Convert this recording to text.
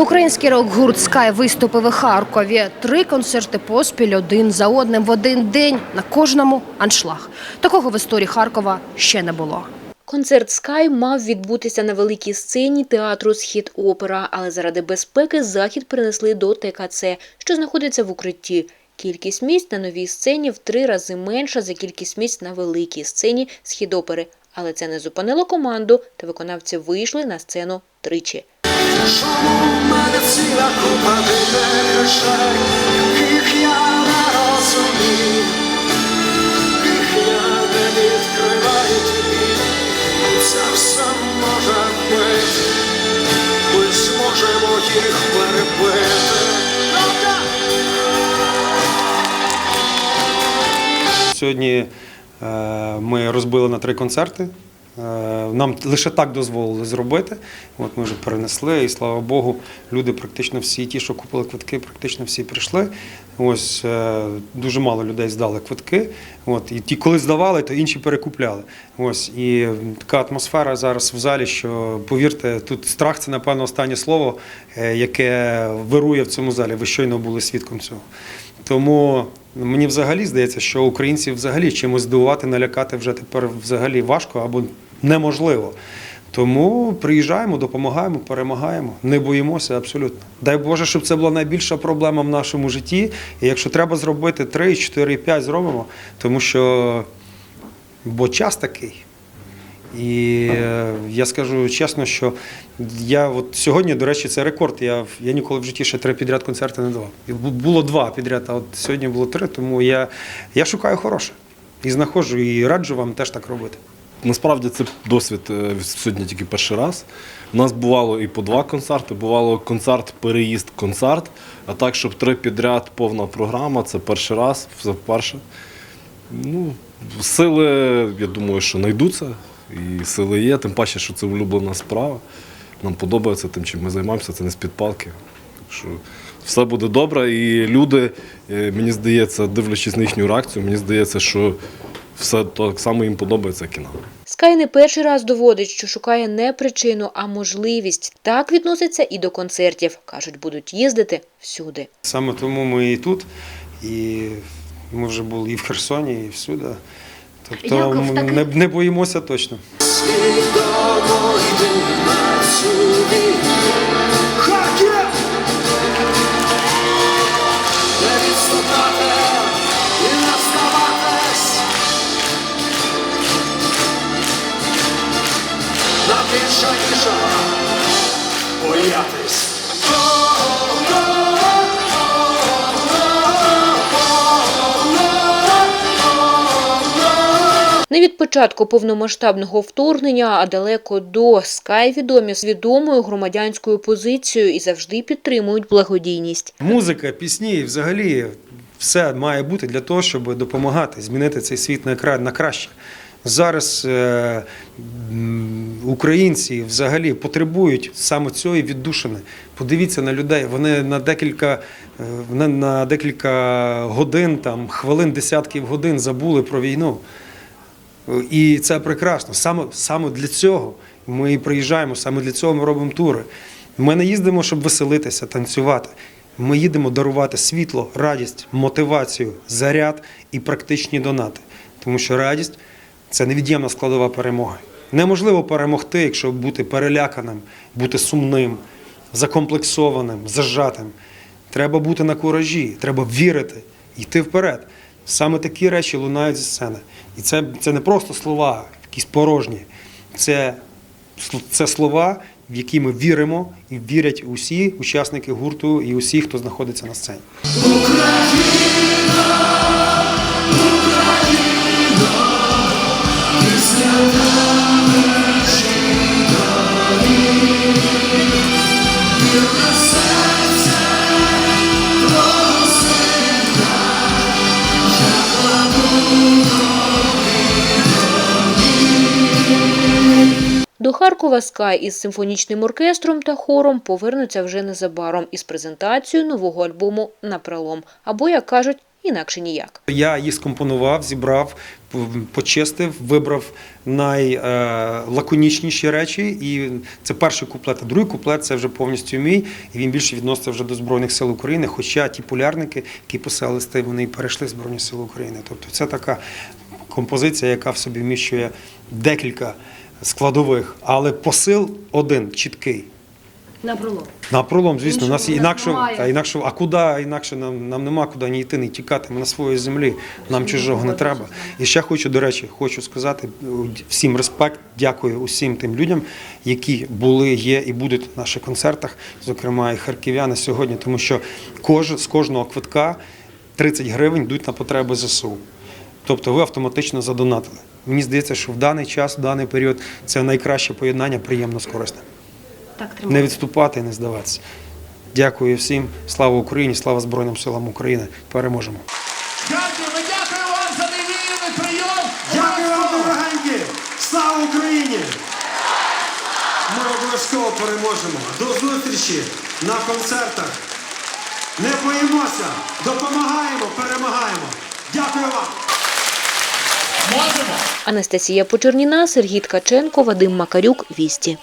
Український рок-гурт Скай виступив у Харкові. Три концерти поспіль один за одним в один день. На кожному аншлаг. Такого в історії Харкова ще не було. Концерт Скай мав відбутися на великій сцені театру Схід Опера, але заради безпеки захід перенесли до ТКЦ, що знаходиться в укритті. Кількість місць на новій сцені в три рази менша за кількість місць на великій сцені Схід Опери. Але це не зупинило команду, та виконавці вийшли на сцену тричі. Чому мене ціла купа дивних речей, яких я не розумію, яких не відкриваю. Це все ми зможемо їх перебити. Сьогодні е, ми розбили на три концерти. Е, Нам лише так дозволили зробити. От ми вже перенесли, і слава Богу, люди практично всі, ті, що купили квитки, практично всі прийшли. Ось е, дуже мало людей здали квитки. От і ті, коли здавали, то інші перекупляли. Ось і така атмосфера зараз в залі, що повірте, тут страх це напевно останнє слово, е, яке вирує в цьому залі. Ви щойно були свідком цього. Тому мені взагалі здається, що українців взагалі чимось здивувати, налякати вже тепер взагалі важко або неможливо. Тому приїжджаємо, допомагаємо, перемагаємо, не боїмося абсолютно. Дай Боже, щоб це була найбільша проблема в нашому житті. І якщо треба зробити 3, 4, 5, зробимо, тому що бо час такий. І е, я скажу чесно, що я от сьогодні, до речі, це рекорд. Я, я ніколи в житті ще три підряд концерти не давав. Було два підряд, а от сьогодні було три, тому я, я шукаю хороше. І знаходжу, і раджу вам теж так робити. Насправді це досвід е, сьогодні тільки перший раз. У нас бувало і по два концерти, бувало концерт, переїзд, концерт. А так, щоб три підряд повна програма, це перший раз, все вперше. Ну, сили, я думаю, що знайдуться. І сили є, тим паче, що це улюблена справа. Нам подобається тим, чим ми займаємося, це не з-під палки. Так що все буде добре. І люди, е, мені здається, дивлячись на їхню реакцію, мені здається, що все так само їм подобається, як і нам. Скай не перший раз доводить, що шукає не причину, а можливість. Так відноситься і до концертів. Кажуть, будуть їздити всюди. Саме тому ми і тут, і ми вже були і в Херсоні, і всюди. Тобто Яков, так- не, не боїмося точно. Свідомо йду на цю війну. Не відступати і не здаватись. Нам більше боятись. Не від початку повномасштабного вторгнення, а далеко до Скай відомі з відомою громадянською позицією і завжди підтримують благодійність. Музика, пісні, взагалі все має бути для того, щоб допомагати змінити цей світ на кра- на краще. Зараз е, українці взагалі потребують саме цієї віддушини. Подивіться на людей. Вони на декілька, е, на декілька годин, там, хвилин, десятків годин забули про війну. І це прекрасно. Саме, саме для цього ми приїжджаємо, саме для цього ми робимо тури. Ми не їздимо, щоб веселитися, танцювати. Ми їдемо дарувати світло, радість, мотивацію, заряд і практичні донати. Тому що радість це невід'ємна складова перемоги. Неможливо перемогти, якщо бути переляканим, бути сумним, закомплексованим, зажатим. Треба бути на куражі, треба вірити, йти вперед. Саме такі речі лунають зі сцени. І це, це не просто слова, якісь порожні. Це, це слова, в які ми віримо і вірять усі учасники гурту і усі, хто знаходиться на сцені. До Харкова Скай із симфонічним оркестром та хором повернуться вже незабаром із презентацією нового альбому «Напролом» або, як кажуть, інакше ніяк. Я їх скомпонував, зібрав, почистив, вибрав найлаконічніші речі. І це перший куплет. А другий куплет це вже повністю мій. І він більше відноситься вже до Збройних сил України. Хоча ті полярники, які писали листи, вони і перейшли в Збройні Сили України. Тобто це така композиція, яка в собі вміщує декілька складових, але посил один чіткий. На пролом. На пролом, звісно, у нас інакше, немає. та інакше, а куди інакше нам, нам нема куди ні йти, ні тікати. Ми на своїй землі, нам чужого не треба. І ще хочу, до речі, хочу сказати всім респект, дякую усім тим людям, які були, є і будуть на наших концертах, зокрема і харків'яни сьогодні, тому що кож, з кожного квитка 30 гривень йдуть на потреби ЗСУ. Тобто ви автоматично задонатили. Мені здається, що в даний час, в даний період це найкраще поєднання приємно з корисним Так, не відступати і не здаватися. Дякую всім. Слава Україні, слава Збройним силам України. Переможемо. Дякую, ми дякуємо вам за невільний прийом. Дякую вам, дорогенькі! Слава Україні! Ми обов'язково переможемо. До зустрічі на концертах. Не боїмося, допомагаємо, перемагаємо. Дякую вам! Анастасія Почерніна, Сергій Ткаченко, Вадим Макарюк, Вісті.